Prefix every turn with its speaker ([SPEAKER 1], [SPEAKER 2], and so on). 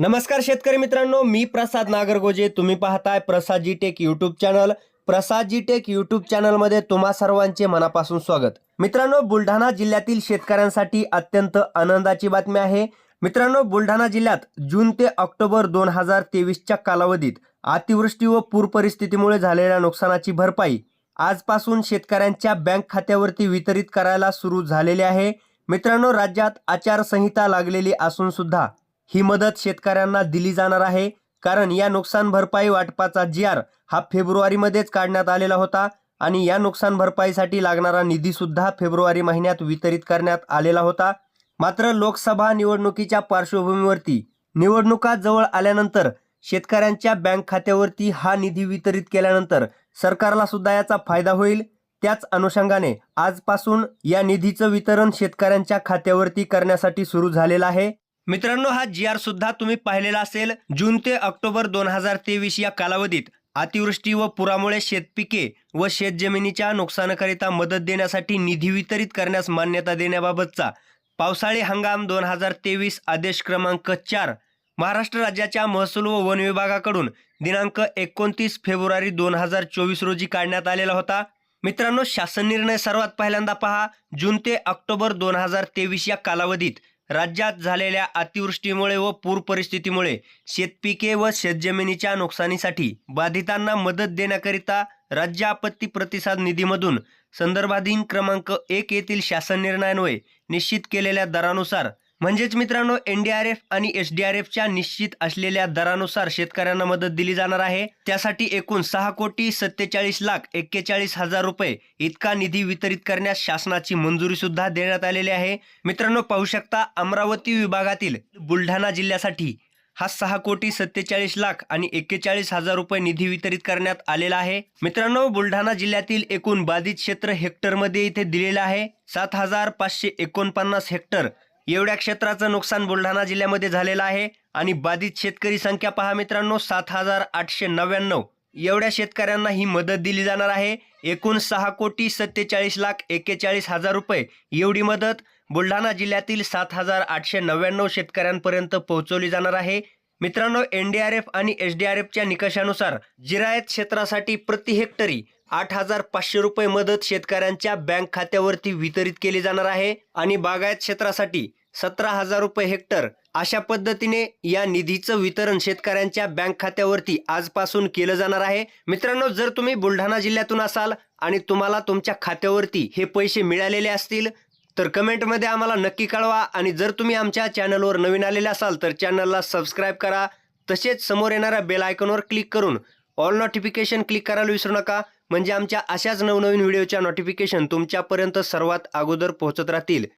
[SPEAKER 1] नमस्कार शेतकरी मित्रांनो मी प्रसाद नागरगोजे. तुम्ही पाहताय Prasad ji tech YouTube channel Prasad ji tech YouTube चॅनलमध्ये तुम्हा सर्वांचे मनापासून स्वागत. मित्रांनो बुलढाणा जिल्ह्यातील शेतकऱ्यांसाठी अत्यंत आनंदाची बातमी आहे. मित्रांनो बुलढाणा जिल्ह्यात जून ते ऑक्टोबर दोन हजार तेवीसच्या कालावधीत अतिवृष्टी व पूर परिस्थितीमुळे झालेल्या नुकसानाची भरपाई आजपासून शेतकऱ्यांच्या बँक खात्यावरती वितरित करायला सुरू झालेले आहे. मित्रांनो राज्यात आचारसंहिता लागलेली असून सुद्धा ही मदत शेतकऱ्यांना दिली जाणार आहे कारण या नुकसान भरपाई वाटपाचा जी आर हा फेब्रुवारीमध्येच काढण्यात आलेला होता आणि या नुकसान भरपाईसाठी लागणारा निधीसुद्धा फेब्रुवारी महिन्यात वितरित करण्यात आलेला होता. मात्र लोकसभा निवडणुकीच्या पार्श्वभूमीवरती निवडणुका जवळ आल्यानंतर शेतकऱ्यांच्या बँक खात्यावरती हा निधी वितरित केल्यानंतर सरकारला सुद्धा याचा फायदा होईल. त्याच अनुषंगाने आजपासून या निधीचं वितरण शेतकऱ्यांच्या खात्यावरती करण्यासाठी सुरू झालेलं आहे. मित्रांनो हा जी आर सुद्धा तुम्ही पाहिलेला असेल जून ते ऑक्टोबर दोन हजार तेवीस या कालावधीत अतिवृष्टी व पुरामुळे शेतपिके व शेतजमिनीच्या नुकसानाकरिता मदत देण्यासाठी निधी वितरित करण्यास मान्यता देण्याबाबतचा पावसाळी हंगाम दोन हजार तेवीस आदेश क्रमांक चार महाराष्ट्र राज्याच्या महसूल व वन विभागाकडून दिनांक एकोणतीस फेब्रुवारी दोन हजार चोवीस रोजी काढण्यात आलेला होता. मित्रांनो शासन निर्णय सर्वात पहिल्यांदा पहा जून ते ऑक्टोबर दोन हजार तेवीस या कालावधीत राज्यात झालेल्या अतिवृष्टीमुळे व पूर परिस्थितीमुळे शेतपिके व शेतजमिनीच्या नुकसानीसाठी बाधितांना मदत देण्याकरिता राज्य आपत्ती प्रतिसाद निधीमधून संदर्भाधीन क्रमांक एक येथील शासन निर्णयान्वये निश्चित केलेल्या दरानुसार म्हणजेच मित्रांनो एन डी आर एफ आणि एस डी आर एफच्या निश्चित असलेल्या दरानुसार शेतकऱ्यांना मदत दिली जाणार आहे. त्यासाठी एकूण सहा कोटी सत्तेचाळीस लाख एक्केचाळीस हजार रुपये इतका निधी वितरित करण्यास शासनाची मंजुरी सुद्धा देण्यात आलेली आहे. मित्रांनो पाहू शकता अमरावती विभागातील बुलढाणा जिल्ह्यासाठी हा सहा कोटी सत्तेचाळीस लाख आणि एक्केचाळीस हजार रुपये निधी वितरित करण्यात आलेला आहे. मित्रांनो बुलढाणा जिल्ह्यातील एकूण बाधित क्षेत्र हेक्टरमध्ये इथे दिलेलं आहे. सात हजार पाचशे एकोणपन्नास हेक्टर एवढ्या क्षेत्राचं नुकसान बुलढाणा जिल्ह्यामध्ये झालेलं आहे आणि बाधित शेतकरी संख्या पहा मित्रांनो सात हजार आठशे नव्याण्णव. एवढ्या शेतकऱ्यांना ही मदत दिली जाणार आहे. एकूण सहा कोटी सत्तेचाळीस लाख एक्केचाळीस हजार रुपये एवढी मदत बुलढाणा जिल्ह्यातील सात हजार आठशे नव्याण्णव शेतकऱ्यांपर्यंत पोहोचवली जाणार आहे. मित्रांनो एन डी आर एफ आणि एस डी आर एफच्या निकषानुसार जिरायत क्षेत्रासाठी प्रति हेक्टरी आठ हजार पाचशे रुपये मदत शेतकऱ्यांच्या बँक खात्यावरती वितरित केली जाणार आहे आणि बागायत क्षेत्रासाठी सतरा हजार रुपये हेक्टर. अशा पद्धतीने या निधीचं वितरण शेतकऱ्यांच्या बँक खात्यावरती आजपासून केलं जाणार आहे. मित्रांनो जर तुम्ही बुलढाणा जिल्ह्यातून असाल आणि तुम्हाला तुमच्या खात्यावरती हे पैसे मिळालेले असतील तर कमेंटमध्ये आम्हाला नक्की कळवा आणि जर तुम्ही आमच्या चॅनलवर नवीन आलेले असाल तर चॅनलला सबस्क्राईब करा. तसेच समोर येणाऱ्या बेल आयकॉनवर क्लिक करून ऑल नोटिफिकेशन क्लिक करायला विसरू नका. म्हणजे आमच्या अशाच नवनवीन व्हिडिओच्या नोटिफिकेशन तुमच्यापर्यंत सर्वात अगोदर पोहोचत राहतील.